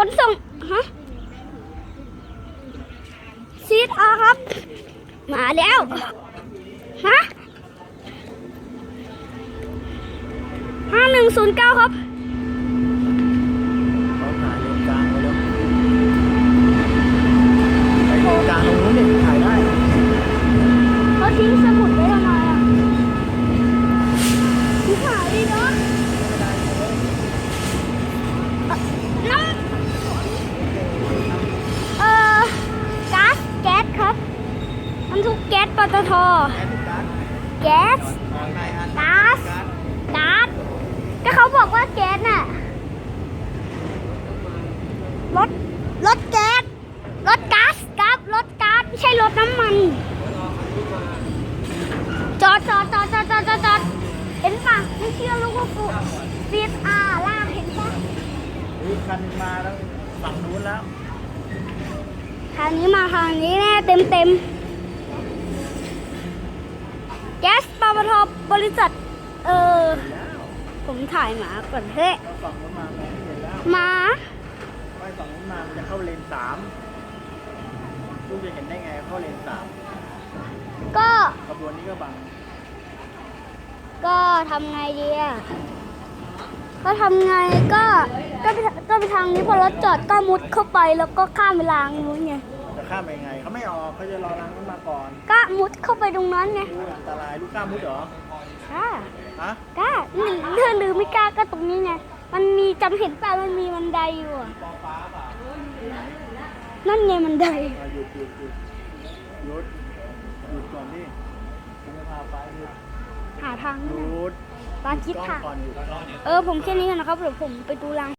ขนส่งฮะซีดอาครับ มาแล้ว ฮะห้าหนึ่งศูนย์เก้าครับเขาถ่ายเลนกลางไปแล้วไอ้เลนกลางตรงนู้นเนี่ยถ่ายได้เขาทิ้งสมุดไว้ทำไม แก๊สปตทแก๊สก๊าซก๊าซก็เขาบอกว่าแก๊สน่ะรถรถแก๊สรถก๊าซครับรถก๊าซไม่ใช่รถน้ำมัน จอดจอดจอดจอดจอดจอดจอดเห็นปะไม่เชื่อลูกว่าฟูฟีดอาร์ล่างเห็นปะอีกคันมาแล้วฝั่งนู้นแล้วทางนี้มาทางนี้แน่เต็มเต็มแก๊สปตท บริษัท เออ ผมถ่ายหมาก่อนเฮ้ยแล้วฝั่งนู้นมาไม่เห็นแล้วหมา ไม่ฝั่งนู้นมามันจะเข้าเลนสามลูกจะเห็นได้ไงเข้าเลนสามก็ ขบวนนี้ก็บังก็ทำไงดีอะ ก็ทำไงก็ ก็ไปก็ไปทางนี้พอรถจอดก็มุดเข้าไปแล้วก็ข้ามไปรางนู้นไง จะข้ามไปยังไงเขาไม่ออกเขาจะรอรางนู้นมาก่อนก็มุดเข้าไปตรงนั้นไงดูอันตรายลูกกล้ามุดเหรอ ค่ะฮะกล้าหรือเธอหรือไม่กล้าก็ตรงนี้ไง มันมีจำเห็นป่ะมันมีบันไดอยู่อะนั่นไงบันไดมาหยุดหยุดหยุดหยุดหยุดก่อนดิคุณจะพาไปหยุดหาทางหยุดตามคิดกล้องค่ะ ก่อนหยุด เออผมแค่นี้ก่อนนะครับเดี๋ยวผมไปดูราง